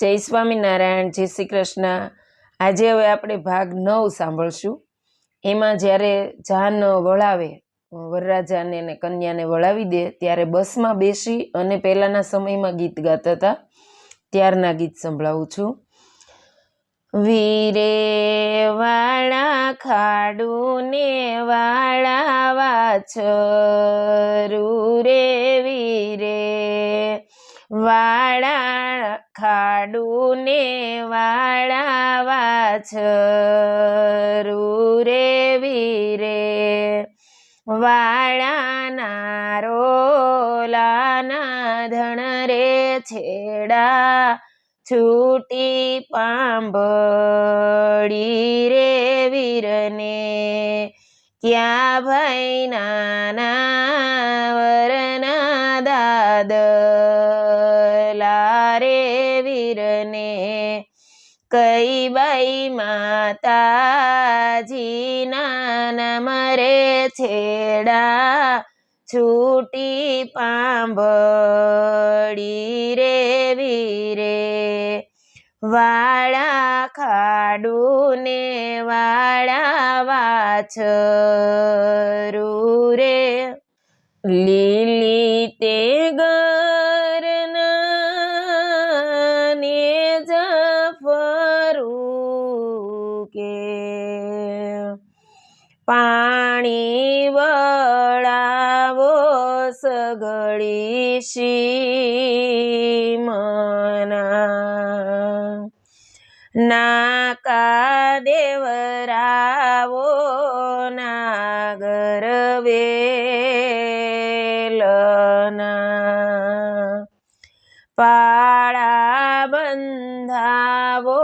જય સ્વામિનારાયણ, જય શ્રી કૃષ્ણ. આજે હવે આપણે ભાગ નવ સાંભળશું. એમાં જ્યારે જાન વળાવે, વરરાજાને અને કન્યાને વળાવી દે, ત્યારે બસમાં બેસી અને પહેલાંના સમયમાં ગીત ગાતા હતા. ત્યારના ગીત સંભળાવું છું. વીરે વાળા ખાડુને વાળા વાછરું રે ખાડું ને વાળા વાછરું રે વીરે. વાળાના રોલાના ધણ રે છેડા છૂટી પાંભળી રે વીરને. ક્યાં ભાઈ નાના છેડા છૂટી પાંભળી રે વીરે, વાળા ખાડું ને વાળા વાછરું રે. લીલી તે ગરના ને જફરું કે, પાણી સગળી શીમના નાકા દેવરાવો નાગર વેલના પાળા બંધાવો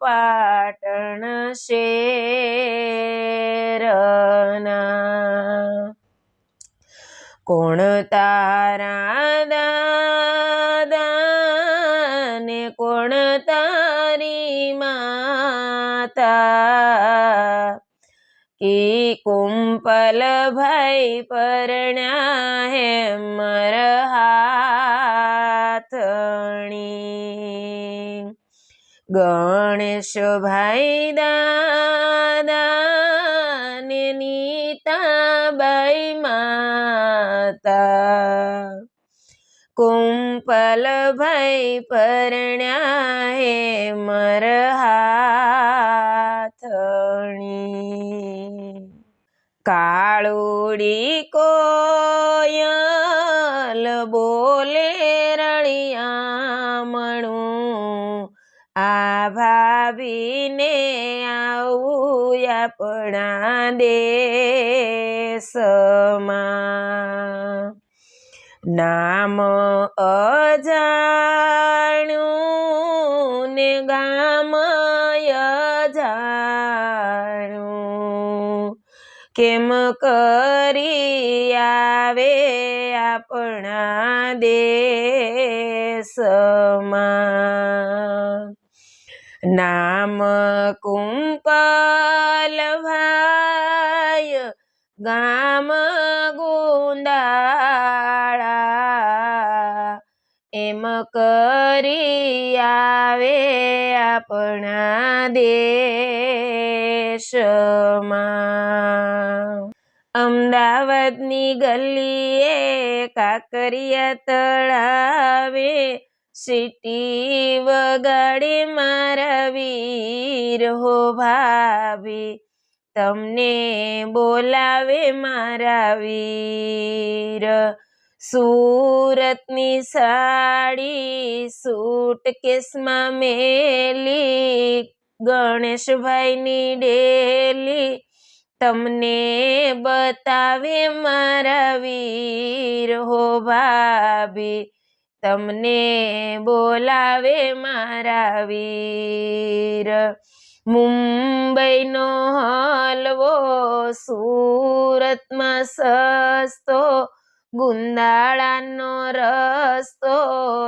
પાટણ શેરના કોણ તારા દાદા ને કોણ તારી માતા? કી કુંપલ ભાઈ પરણ્યા હે મર હાથણી. ગણેશ ભાઈ દાદા કુંપલ ભાઈ પરણ્યા હે મર હાથણી. કાળુડી કોયલ બોલે રળિયામણું. આ ભાભીને આવું આપણા દેશમાં. નામ અજાણ્યું ને ગામ અજાણ્યું. કેમ કરી આવે આપણા દેશમાં? નામ કુંપલ ભાઈ ગામ એમ કરી આવે આપણા દેશમાં. અમદાવાદની ગલીએ કાકરિયા તળાવે, સિટી વગાડે મારા વીર હો ભાભી તમને બોલાવે મારા વીર. સુરતની સાડી, સૂટ કેસમાં મેલી, ગણેશભાઈની ડેલી. તમને બતાવે મારા વીર હો ભાભી. તમને બોલાવે મારા વીર. મુંબઈનો હલવો, સુરતમાં સસ્તો ગુંદાળાનો રસ્તો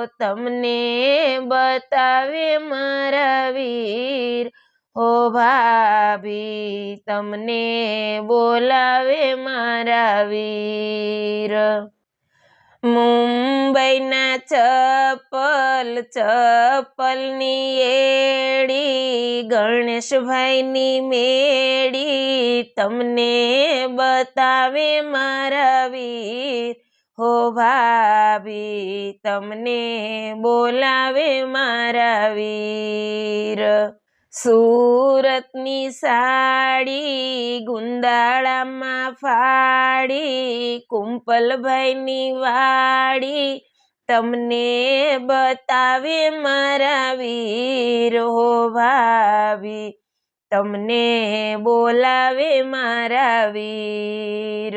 તમને બતાવે મારા વીર. હો ભાભી તમને બોલાવે મારા વીર. મુંબઈના ચપલ ચપલની એડી, ગણેશભાઈની મેળી, તમને બતાવે મારા વીર. હો ભાભી, તમને બોલાવે મારા વીર. સુરતની સાડી ગુંદાળામાં ફાડી, કુંપલભાઈની વાડી. તમને બતાવે મારા વીર ભાભી તમને બોલાવે મારા વીર.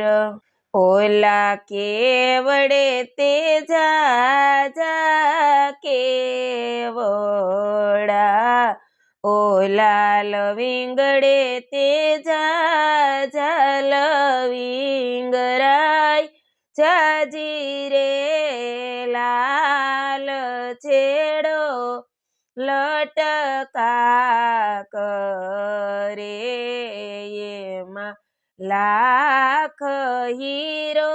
ઓલા કેવડે તે જા જા કેવડા. ઓલા વિંગડે તે જા જા લવિંગરાય જાજી રે લાલ છેડો લટકા કરે એમાં લાખ હીરો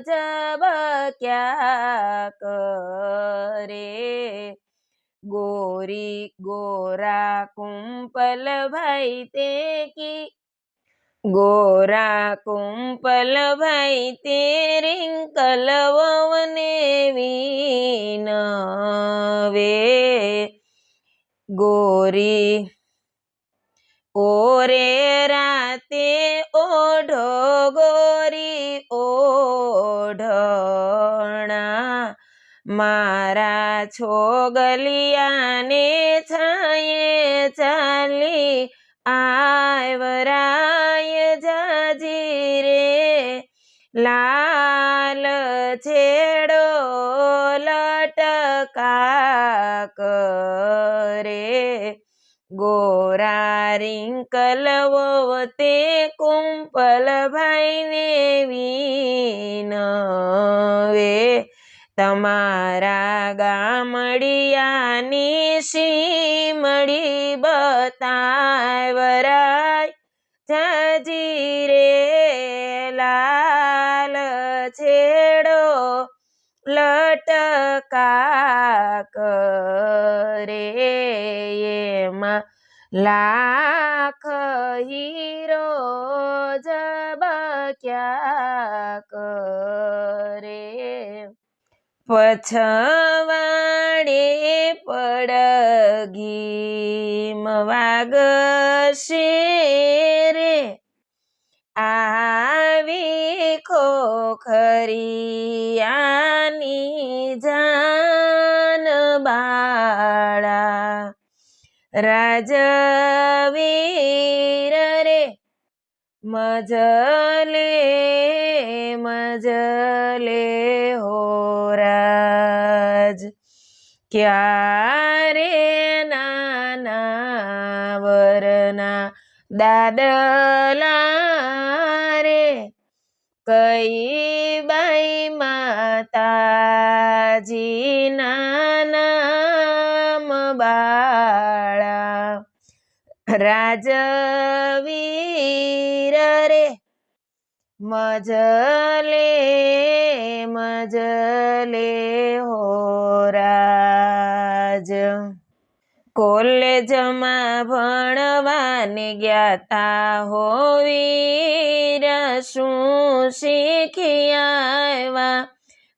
જબક્યા કરે? ગોરી ગોરા કુંપલ ભાઈ તે કી ગોરા કુંપલ ભાઈ તે રિંકલ વવને વીનવે ગોરી ઓરે રાતે ઓઢો ગોરી ઓઢણા મારા છોગલિયાને છાયે ચાલી આવરાય જાજી રે લાલ છેડો લટકા કરે. ગોરા રિંકલવો તે કુંપલ ભાઈને વીનવે. તમારા ગામડિયાની શીમડી બતાવરાય જાજી રે લાલ છેડો, લટકા કરે એમાં લાખ હીરો જબક્યા કરે. પછવાડે પડગી વાગશે રે. આવી ખોખરિયાની જાન બાળા રાજવીર રે. મજલે મજલે હો રાજ ક્યારે નાના વરના દાદલા રે કઈ બાઈ માતાજી નામ બાળા રાજવીર રે મજલે મજલે હો રાજ. કોલેજમાં ભણવાને ગયા તા હો શું શીખ્યા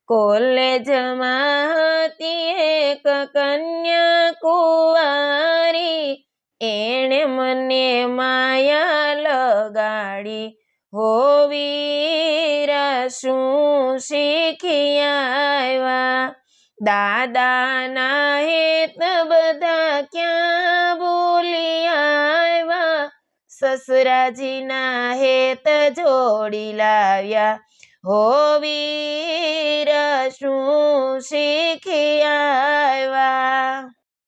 કોલેજમાં હતી એક કન્યા કુંવારી એણે મને માયા લગાડી. હો વીર, શું શીખી આવ્યા? દાદાના હેત બધા ક્યાં બોલી આવ્યા? સસરાજીના હેત જોડી લાવ્યા. હો વીર, શું શીખી